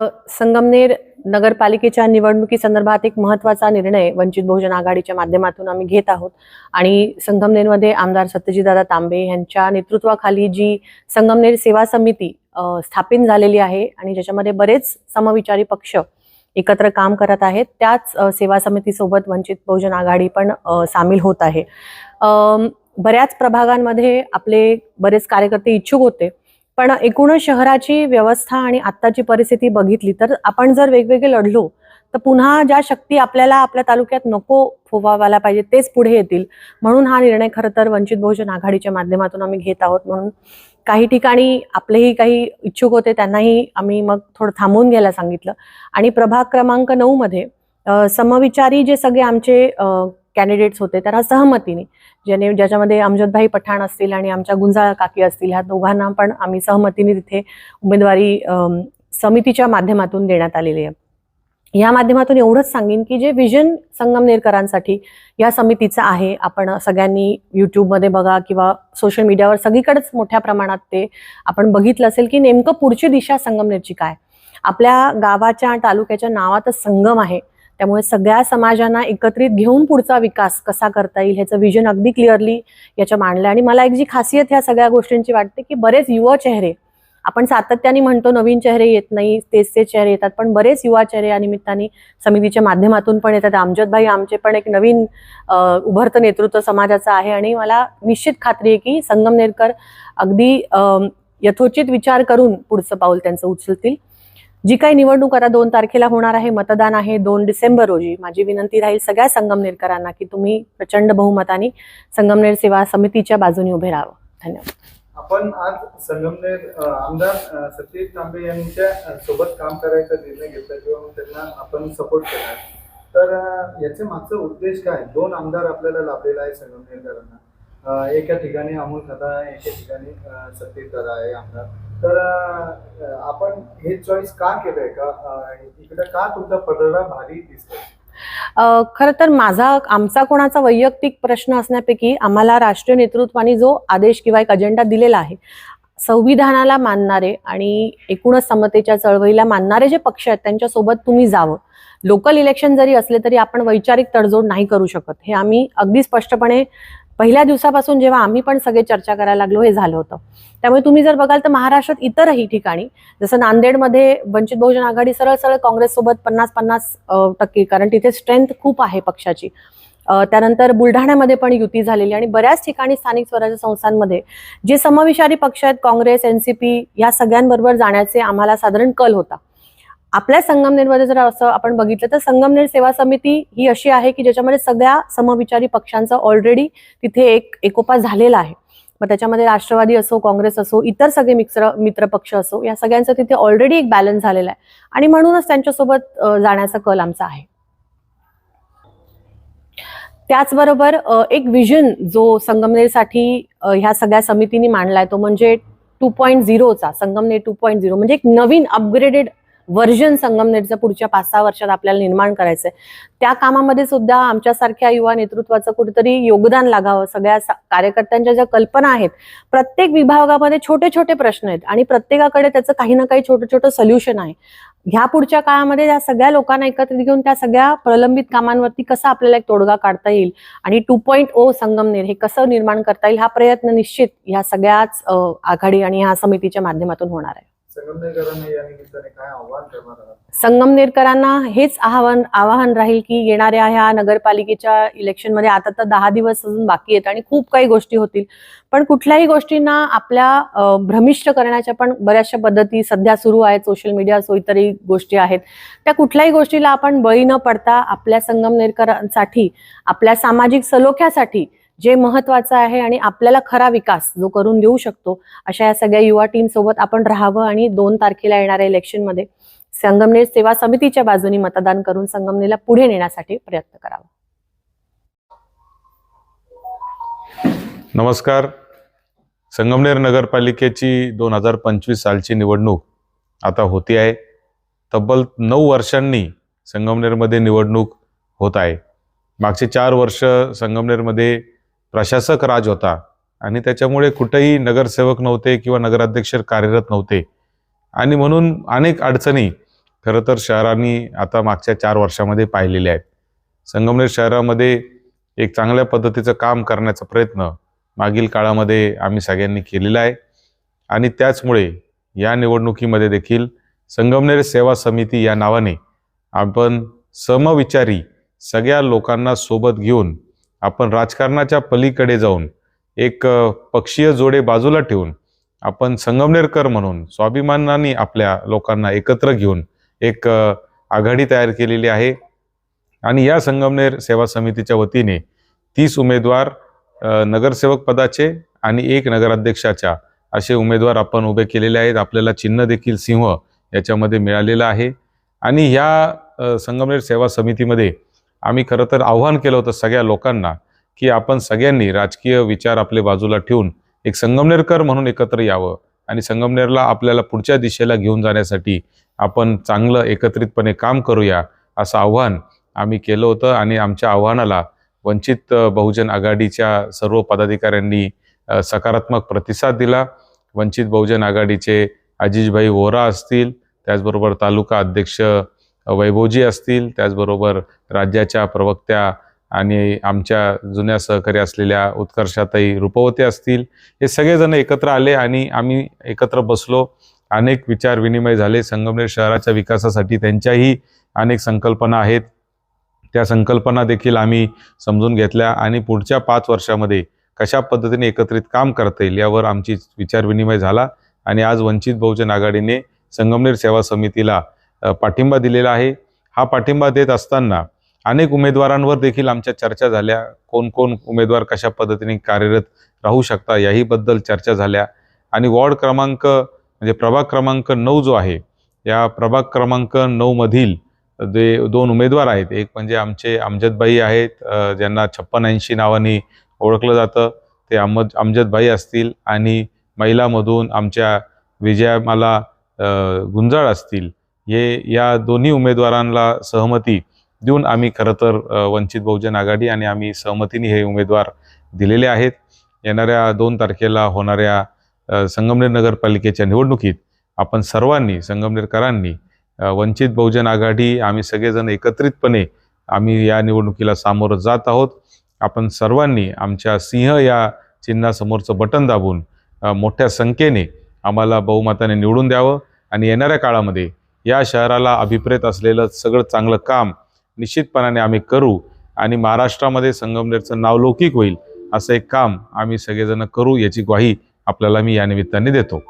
संगमनेर नगरपालिकेच्या निवडणुकीसंदर्भात एक महत्त्वाचा निर्णय वंचित बहुजन आघाडीच्या माध्यमातून आम्ही घेत आहोत. आणि संगमनेरमध्ये आमदार सत्यजितदादा तांबे यांच्या नेतृत्वाखाली जी संगमनेर सेवा समिती स्थापित झालेली आहे आणि ज्याच्यामध्ये बरेच समविचारी पक्ष एकत्र काम करत आहेत त्याच सेवा समितीसोबत वंचित बहुजन आघाडी पण सामील होत आहे. बऱ्याच प्रभागांमध्ये आपले बरेच कार्यकर्ते इच्छुक होते. पण एकूणच शहराची व्यवस्था आणि आत्ताची परिस्थिती बघितली तर आपण जर वेगवेगळे लढलो तर पुन्हा ज्या शक्ती आपल्याला आपल्या तालुक्यात नको फोवावायला पाहिजे तेच पुढे येतील. म्हणून हा निर्णय खरं तर वंचित बहुजन आघाडीच्या माध्यमातून आम्ही घेत आहोत. म्हणून काही ठिकाणी आपलेही काही इच्छुक होते त्यांनाही आम्ही मग थोडं थांबवून घ्यायला सांगितलं. आणि प्रभाग क्रमांक नऊ मध्ये समविचारी जे सगळे आमचे कॅन्डिडेट्स होते त्याला सहमतीने. ज्याने ज्याच्यामध्ये अमजदभाई पठाण असतील आणि आमच्या गुंजाळ काकी असतील ह्या दोघांना पण आम्ही सहमतीने तिथे उमेदवारी समितीच्या माध्यमातून देण्यात आलेली आहे. या माध्यमातून एवढंच सांगेन की जे विजन संगमनेरकरांसाठी या समितीचं आहे आपण सगळ्यांनी यूट्यूबमध्ये बघा किंवा सोशल मीडियावर सगळीकडेच मोठ्या प्रमाणात ते आपण बघितलं असेल की नेमकं पुढची दिशा संगमनेरची काय. आपल्या गावाच्या तालुक्याच्या नावातच संगम आहे. त्यामुळे सगळ्या समाजांना एकत्रित घेऊन पुढचा विकास कसा करता येईल ह्याचं विजन अगदी क्लिअरली याच्या मांडलं आणि मला एक जी खासियत ह्या सगळ्या गोष्टींची वाटते की बरेच युवा चेहरे आपण सातत्याने म्हणतो नवीन चेहरे येत नाही तेच ते चेहरे येतात पण बरेच युवा चेहरे या निमित्ताने समितीच्या माध्यमातून पण येतात. अमजदभाई आमचे पण एक नवीन उभरतं नेतृत्व समाजाचं आहे. आणि मला निश्चित खात्री आहे की संगमनेरकर अगदी यथोचित विचार करून पुढचं पाऊल त्यांचं उचलतील. जी काही निवडणूक आता दोन तारखेला होणार आहे मतदान आहे दोन डिसेंबर रोजी. माझी विनंती राहील सगळ्या संगमनेरकरांना की तुम्ही प्रचंड बहुमताने संगमनेर सेवा समितीच्या बाजूने उभे राहावं. धन्यवाद. आपण आज संगमनेर आमदार सतीश तांबे यांच्या सोबत काम करायचा निर्णय घेतला किंवा त्यांना आपण सपोर्ट केला. तर याचे मागचा उद्देश काय? दोन आमदार आपल्याला लाभलेला आहे संगमनेरकरांना. एका ठिकाणी अमोल खता आहे एका ठिकाणी सतीश दादा आहे आमदार. तर आपण हे चॉईस का केलंय? का इकडे का तुमचा पदरा भारी दिसतोय? खरं तर माझा आमचा कोणाचा वैयक्तिक प्रश्न असण्यापैकी आम्हाला राष्ट्रीय नेतृत्वाने जो आदेश किंवा एक अजेंडा दिलेला आहे संविधानाला मानणारे आणि एकूणच समतेच्या चळवळीला मानणारे जे पक्ष आहेत त्यांच्यासोबत तुम्ही जावं. लोकल इलेक्शन जरी असले तरी आपण वैचारिक तडजोड नाही करू शकत. हे आम्ही अगदी स्पष्टपणे पहिल्या दिवसापासून जेव्हा आम्ही पण सगळे चर्चा करायला लागलो हे झालं होतं. त्यामुळे तुम्ही जर बघाल तर महाराष्ट्रात इतरही ठिकाणी जसं नांदेडमध्ये वंचित बहुजन आघाडी सरळ सरळ काँग्रेससोबत पन्नास पन्नास टक्के कारण तिथे स्ट्रेंथ खूप आहे पक्षाची. त्यानंतर बुलढाण्यामध्ये पण युती झालेली आणि बऱ्याच ठिकाणी स्थानिक स्वराज्य संस्थांमध्ये जे समविचारी पक्ष आहेत काँग्रेस एनसीपी या सगळ्यांबरोबर जाण्याचे आम्हाला साधारण कल होता. आपल्या संगमनेरमध्ये जर असं आपण बघितलं तर संगमनेर सेवा समिती ही अशी आहे की ज्याच्यामध्ये सगळ्या समविचारी पक्षांचा ऑलरेडी तिथे एक एकोपा झालेला आहे. मग त्याच्यामध्ये राष्ट्रवादी असो काँग्रेस असो इतर सगळे मित्र मित्रपक्ष असो या सगळ्यांचं तिथे ऑलरेडी एक बॅलन्स झालेला आहे. आणि म्हणूनच त्यांच्यासोबत जाण्याचा कल आमचा आहे. त्याचबरोबर एक विजन जो संगमनेरसाठी ह्या सगळ्या समितीने मांडलाय तो म्हणजे टू पॉईंट झिरोचा संगमनेर टू पॉईंट झिरो म्हणजे एक नवीन अपग्रेडेड व्हर्जन संगमनेरचं पुढच्या पाच सहा वर्षात आपल्याला निर्माण करायचंय. त्या कामामध्ये सुद्धा आमच्यासारख्या युवा नेतृत्वाचं कुठेतरी योगदान लागावं. सगळ्या कार्यकर्त्यांच्या ज्या कल्पना आहेत प्रत्येक विभागामध्ये छोटे छोटे प्रश्न आहेत आणि प्रत्येकाकडे त्याचं काही ना काही छोटं छोटं सोल्युशन आहे. ह्या पुढच्या काळामध्ये या सगळ्या लोकांना एकत्रित घेऊन त्या सगळ्या प्रलंबित कामांवरती कसा आपल्याला एक तोडगा काढता येईल आणि टू पॉईंट ओ संगमनेर हे कसं निर्माण करता येईल हा प्रयत्न निश्चित ह्या सगळ्याच आघाडी आणि ह्या समितीच्या माध्यमातून होणार आहे. संगमनेरकरांना या निमित्ताने काय आव्हान करणार आहात संगमनेरकरांना हेच आव्हान आवाहन राहील की येणाऱ्या ह्या नगरपालिकेच्या इलेक्शनमध्ये आता तर दहा दिवस अजून बाकी आहेत आणि खूप काही गोष्टी होतील. पण कुठल्याही गोष्टींना आपल्या भ्रमिष्ट करण्याच्या पण बऱ्याचशा पद्धती सध्या सुरू आहेत. सोशल मीडिया सो इतरही गोष्टी आहेत. त्या कुठल्याही गोष्टीला आपण बळी न पडता आपल्या संगमनेरकरांसाठी आपल्या सामाजिक सलोख्यासाठी जे महत्वाचं आहे आणि आपल्याला खरा विकास जो करून देऊ शकतो अशा या सगळ्या युवा टीम सोबत आपण राहावं आणि दोन तारखेला येणाऱ्या इलेक्शनमध्ये संगमनेर सेवा समितीच्या बाजूने मतदान करून संगमनेरला पुढे नेण्यासाठी प्रयत्न करावा. नमस्कार. संगमनेर नगरपालिकेची दोन हजार पंचवीस सालची निवडणूक आता होती आहे. तब्बल नऊ वर्षांनी संगमनेरमध्ये निवडणूक होत आहे. मागचे चार वर्ष संगमनेरमध्ये प्रशासक राज होता आणि त्याच्यामुळे कुठेही नगरसेवक नव्हते किंवा नगराध्यक्ष कार्यरत नव्हते. आणि म्हणून अनेक अडचणी खरं तर शहरांनी आता मागच्या चार वर्षामध्ये पाहिलेले आहेत. संगमनेर शहरामध्ये एक चांगल्या पद्धतीचं काम करण्याचा प्रयत्न मागील काळामध्ये आम्ही सगळ्यांनी केलेला आहे. आणि त्याचमुळे या निवडणुकीमध्ये देखील संगमनेर सेवा समिती या नावाने आपण समविचारी सगळ्या लोकांना सोबत घेऊन आपण राजकारणाच्या पलीकडे जाऊन एक पक्षीय जोडे बाजूला ठेवून आपण संगमनेरकर म्हणून स्वाभिमानाने आपल्या लोकांना एकत्र घेऊन एक आघाडी तयार केलेली आहे. आणि या संगमनेर सेवा समितीच्या वतीने तीस उमेदवार नगरसेवक पदाचे आणि एक नगराध्यक्षाच्या असे उमेदवार आपण उभे केलेले आहेत. आपल्याला चिन्ह देखील सिंह याच्यामध्ये मिळालेलं आहे. आणि ह्या संगमनेर सेवा समितीमध्ये आम्ही खरं तर आव्हान केलं होतं सगळ्या लोकांना की आपण सगळ्यांनी राजकीय विचार आपले बाजूला ठेवून एक संगमनेरकर म्हणून एकत्र यावं आणि संगमनेरला आपल्याला पुढच्या दिशेला घेऊन जाण्यासाठी आपण चांगलं एकत्रितपणे काम करूया असं आव्हान आम्ही केलं होतं आणि आमच्या आव्हानाला वंचित बहुजन आघाडीच्या सर्व पदाधिकाऱ्यांनी सकारात्मक प्रतिसाद दिला. वंचित बहुजन आघाडीचे अजिजभाई वोरा असतील त्याचबरोबर तालुका अध्यक्ष वैभवजी असतील त्याचबरोबर राज्याच्या प्रवक्त्या आणि आमच्या जुन्या सहकारी असलेल्या उत्कर्षाताई रुपवते असतील. हे सगळेजण एकत्र आले आणि आम्ही एकत्र बसलो. अनेक विचार विनिमय झाले. संगमनेर शहराच्या विकासासाठी त्यांच्याही अनेक संकल्पना आहेत. त्या संकल्पना देखील आम्ही समजून घेतल्या आणि पुढच्या पाच वर्षामध्ये कशा पद्धतीने एकत्रित काम करता येईल यावर आमची विचारविनिमय झाला आणि आज वंचित बहुजन आघाडीने संगमनेर सेवा समितीला पाठिंबा दिलेला आहे. हा पाठिंबा देत असताना अनेक उमेदवारांवर देखील आमच्या चर्चा झाल्या. कोण कोण उमेदवार कशा पद्धतीने कार्यरत राहू शकता याहीबद्दल चर्चा झाल्या. आणि वॉर्ड क्रमांक म्हणजे प्रभाग क्रमांक नऊ जो आहे या प्रभाग क्रमांक नऊमधील जे दोन उमेदवार आहेत एक म्हणजे आमचे अमजदबाई आहेत ज्यांना छप्पन ऐंशी नावाने ओळखलं जातं ते अमज अमजदबाई असतील आणि महिलामधून आमच्या विजयामाला गुंजाळ असतील. हे या दोन्ही उमेदवारांना सहमती देऊन आम्ही खरं तर वंचित बहुजन आघाडी आणि आम्ही सहमतीने हे उमेदवार दिलेले आहेत. येणाऱ्या दोन तारखेला होणाऱ्या संगमनेर नगरपालिकेच्या निवडणुकीत आपण सर्वांनी संगमनेरकरांनी वंचित बहुजन आघाडी आम्ही सगळेजण एकत्रितपणे आम्ही या निवडणुकीला सामोरं जात आहोत. आपण सर्वांनी आमच्या सिंह या चिन्हासमोरचं बटन दाबून मोठ्या संख्येने आम्हाला बहुमताने निवडून द्यावं आणि येणाऱ्या काळामध्ये या शहराला अभिप्रेत असलेलं सगळं चांगलं काम निश्चितपणाने आम्ही करू आणि महाराष्ट्रामध्ये संगमनेरचं नाव लौकिक होईल असं एक काम आम्ही सगळेजण करू याची ग्वाही आपल्याला मी या निमित्ताने देतो.